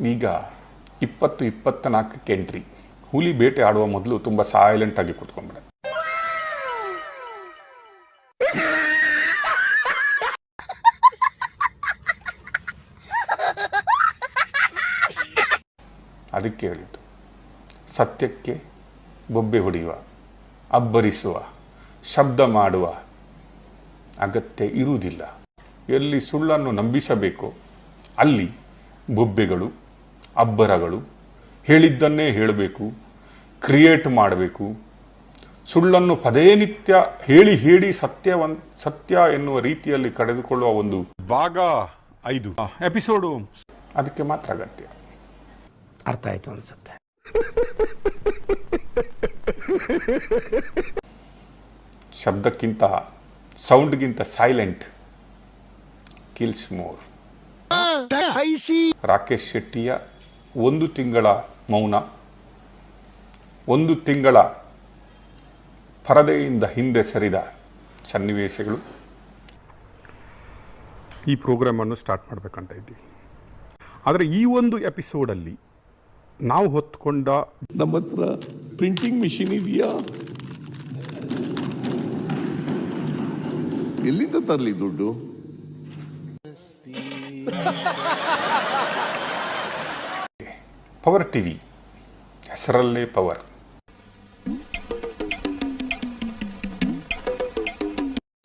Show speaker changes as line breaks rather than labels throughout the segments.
ಈಗ ಇಪ್ಪತ್ತು ಇಪ್ಪತ್ತ ನಾಲ್ಕಕ್ಕೆ ಎಂಟ್ರಿ. ಹುಲಿ ಬೇಟೆ ಆಡುವ ಮೊದಲು ತುಂಬ ಸೈಲೆಂಟ್ ಆಗಿ ಕೂತ್ಕೊಂಡ್ಬಿಡ. ಅದಕ್ಕೆ ಹೇಳಿದ್ದು, ಸತ್ಯಕ್ಕೆ ಬೊಬ್ಬೆ ಹೊಡೆಯುವ, ಅಬ್ಬರಿಸುವ, ಶಬ್ದ ಮಾಡುವ ಅಗತ್ಯ ಇರುವುದಿಲ್ಲ. ಎಲ್ಲಿ ಸುಳ್ಳನ್ನು ನಂಬಿಸಬೇಕೋ, ಅಲ್ಲಿ ಬೊಬ್ಬೆಗಳು ಅಬ್ಬರಗಳು. ಹೇಳಿದ್ದನ್ನೇ ಹೇಳಬೇಕು ಕ್ರಿಯೇಟ್ ಮಾಡಬೇಕು. ಸುಳ್ಳನ್ನು ಪದೇ ನಿತ್ಯ ಹೇಳಿ ಹೇಳಿ ಸತ್ಯವನ್ ಸತ್ಯ ಎನ್ನುವ ರೀತಿಯಲ್ಲಿ ಕಳೆದುಕೊಳ್ಳುವ ಒಂದು
ಭಾಗ ಐದು. ಎಪಿಸೋಡು.
ಅದಕ್ಕೆ ಮಾತ್ರ ಅಗತ್ಯ.
ಅರ್ಥ ಆಯ್ತು ಅನ್ಸುತ್ತೆ.
ಶಬ್ದಕ್ಕಿಂತ ಸೌಂಡ್ಗಿಂತ ಸೈಲೆಂಟ್ ಕಿಲ್ಸ್ ಮೋರ್ ರಾಕೇಶ್ ಶೆಟ್ಟಿಯ ಒಂದು ತಿಂಗಳ ಮೌನ ಒಂದು ತಿಂಗಳ ಪರದೆಯಿಂದ ಹಿಂದೆ ಸರಿದ ಸನ್ನಿವೇಶಗಳು.
ಈ ಪ್ರೋಗ್ರಾಮನ್ನು ಸ್ಟಾರ್ಟ್ ಮಾಡಬೇಕಂತ ಇದ್ದೀವಿ. ಆದರೆ ಈ ಒಂದು ಎಪಿಸೋಡಲ್ಲಿ ನಾವು ಹೊತ್ಕೊಂಡ
ನಮ್ಮ ಹತ್ರ ಪ್ರಿಂಟಿಂಗ್ ಮಿಷಿನ್ ಇದೆಯಾ? ಎಲ್ಲಿಂದ ತರಲಿ ದುಡ್ಡು?
ಪವರ್ ಟಿವಿ ಹೆಸರಲ್ಲೇ ಪವರ್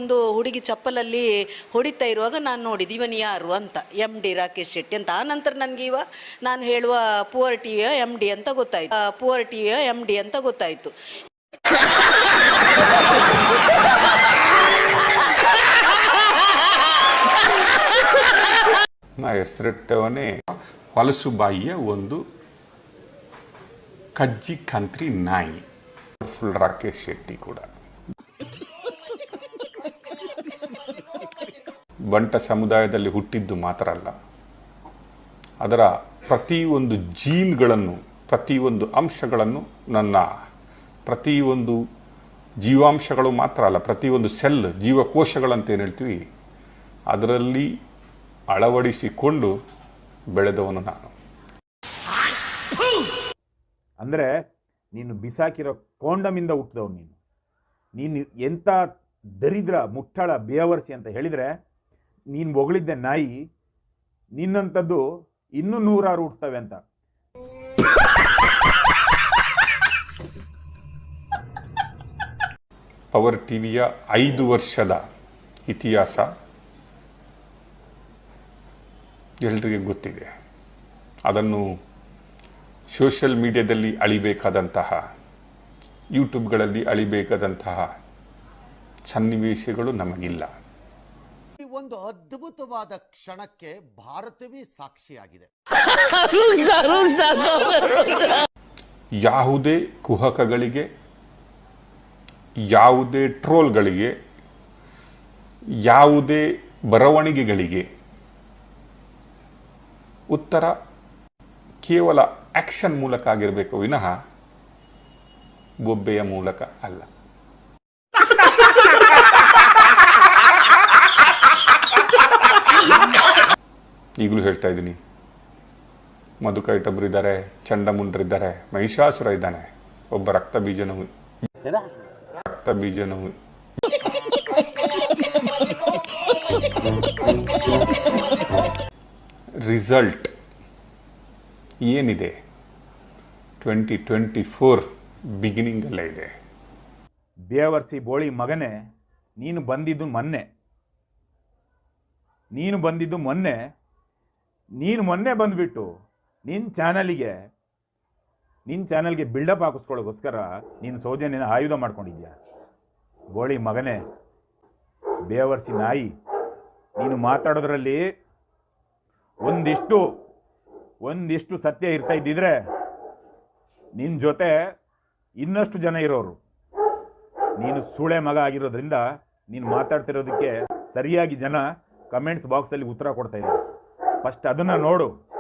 ಒಂದು ಹುಡುಗಿ ಚಪ್ಪಲಲ್ಲಿ ಹೊಡಿತಾ ಇರುವಾಗ ನಾನು ನೋಡಿದ್ದು ಇವನು ಯಾರು? ಅಂತ. ಎಂ ಡಿ ರಾಕೇಶ್ ಶೆಟ್ಟಿ ಅಂತ. ಆ ನಂತರ ನನಗೆ ಇವ ನಾನು ಹೇಳುವ ಪುವರ್ ಟಿವಿಯ ಎಂ ಡಿ ಅಂತ ಗೊತ್ತಾಯ್ತು. ಪುವರ್ ಟಿವಿಯ ಎಂ ಡಿ ಅಂತ ಗೊತ್ತಾಯಿತು.
ಹೆಸರಿಟ್ಟವನೇ ಹೊಲಸು ಬಾಯಿಯ ಒಂದು ಕಜ್ಜಿ ಕಂತ್ರಿ ನಾಯಿ. ಫುಲ್ ರಾಕೇಶ್ ಶೆಟ್ಟಿ ಕೂಡ. ಬಂಟ ಸಮುದಾಯದಲ್ಲಿ ಹುಟ್ಟಿದ್ದು ಮಾತ್ರ ಅಲ್ಲ. ಅದರ ಪ್ರತಿಯೊಂದು ಜೀನ್ಗಳನ್ನು, ಪ್ರತಿಯೊಂದು ಅಂಶಗಳನ್ನು ನನ್ನ ಪ್ರತಿಯೊಂದು ಜೀವಾಂಶಗಳು ಮಾತ್ರ ಅಲ್ಲ, ಪ್ರತಿಯೊಂದು ಸೆಲ್ ಜೀವಕೋಶಗಳಂತ ಏನು ಹೇಳ್ತೀವಿ, ಅದರಲ್ಲಿ ಅಳವಡಿಸಿಕೊಂಡು ಬೆಳೆದವನು ನಾನು.
ಅಂದರೆ ನೀನು ಬಿಸಾಕಿರೋ ಕೋಂಡಮಿಂದ ಹುಟ್ಟಿದವ್ ನೀನು. ನೀನು ಎಂಥ ದರಿದ್ರ, ಮುಟ್ಟಳ, ಬೇವರ್ಸಿ ಅಂತ ಹೇಳಿದರೆ ನೀನು ಹೊಗಳಿದ್ದೆ ನಾಯಿ ನಿನ್ನಂಥದ್ದು ಇನ್ನೂ ನೂರಾರು ಹುಟ್ಟುತ್ತವೆ ಅಂತ.
ಪವರ್ ಟಿವಿಯ ಐದು ವರ್ಷದ ಇತಿಹಾಸ ಎಲ್ರಿಗೆ ಗೊತ್ತಿದೆ. ಅದನ್ನು ಸೋಷಿಯಲ್ ಮೀಡಿಯಾದಲ್ಲಿ ಅಳಿಬೇಕಾದಂತಹ ಯೂಟ್ಯೂಬ್ಗಳಲ್ಲಿ ಅಳಿಬೇಕಾದಂತಹ ಸನ್ನಿವೇಶಗಳು ನಮಗಿಲ್ಲ.
ಈ ಒಂದು ಅದ್ಭುತವಾದ ಕ್ಷಣಕ್ಕೆ ಭಾರತವೇ ಸಾಕ್ಷಿಯಾಗಿದೆ.
ಯಾವುದೇ ಕುಹಕಗಳಿಗೆ ಯಾವುದೇ ಟ್ರೋಲ್ಗಳಿಗೆ ಯಾವುದೇ ಬರವಣಿಗೆಗಳಿಗೆ ಉತ್ತರ ಕೇವಲ ಆಕ್ಷನ್ ಮೂಲಕ ಆಗಿರಬೇಕು ವಿನಃ ಬೊಬ್ಬೆಯ ಮೂಲಕ ಅಲ್ಲ. ಈಗಲೂ ಹೇಳ್ತಾ ಇದ್ದೀನಿ. ಮಧುಕೈಟೊಬ್ರು ಇದ್ದಾರೆ ಚಂಡಮುಂಡ್ರಿದ್ದಾರೆ ಮಹಿಷಾಸುರ ಇದ್ದಾನೆ. ಒಬ್ಬ ರಕ್ತ ಬೀಜನವು ರಕ್ತ ಬೀಜನವು ರಿಸಲ್ಟ್. ಏನಿದೆ? ಟ್ವೆಂಟಿ ಟ್ವೆಂಟಿ ಫೋರ್ ಬಿಗಿನಿಂಗಲ್ಲೇ ಇದೆ.
ಬೇವರ್ಸಿ ಬೋಳಿ ಮಗನೇ, ನೀನು ಬಂದಿದ್ದು ಮೊನ್ನೆ. ನೀನು ಬಂದಿದ್ದು ಮೊನ್ನೆ. ನೀನು ಮೊನ್ನೆ ಬಂದುಬಿಟ್ಟು ನಿನ್ನ ಚಾನಲಿಗೆ ನಿನ್ನ ಚಾನಲ್ಗೆ ಬಿಲ್ಡಪ್ ಹಾಕಿಸ್ಕೊಳ್ಳೋಕ್ಕೋಸ್ಕರ ನೀನು ಸೌಜನ್ಯನ ಆಯುಧ ಮಾಡ್ಕೊಂಡಿದ್ಯಾ? ಬೋಳಿ ಮಗನೇ ಬೇವರ್ಸಿ ನಾಯಿ, ನೀನು ಮಾತಾಡೋದ್ರಲ್ಲಿ ಒಂದಿಷ್ಟು ಒಂದಿಷ್ಟು ಸತ್ಯ ಇರ್ತಾ ಇದ್ದಿದ್ರೆ ನಿನ್ನ ಜೊತೆ ಇನ್ನಷ್ಟು ಜನ ಇರೋರು. ನೀನು ಸೂಳೆ ಮಗ ಆಗಿರೋದ್ರಿಂದ ನೀನು ಮಾತಾಡ್ತಿರೋದಕ್ಕೆ ಸರಿಯಾಗಿ ಜನ ಕಮೆಂಟ್ಸ್ ಬಾಕ್ಸಲ್ಲಿ ಉತ್ತರ ಕೊಡ್ತಾ ಇದ್ದಾರೆ. ಫಸ್ಟ್ ಅದನ್ನು ನೋಡು.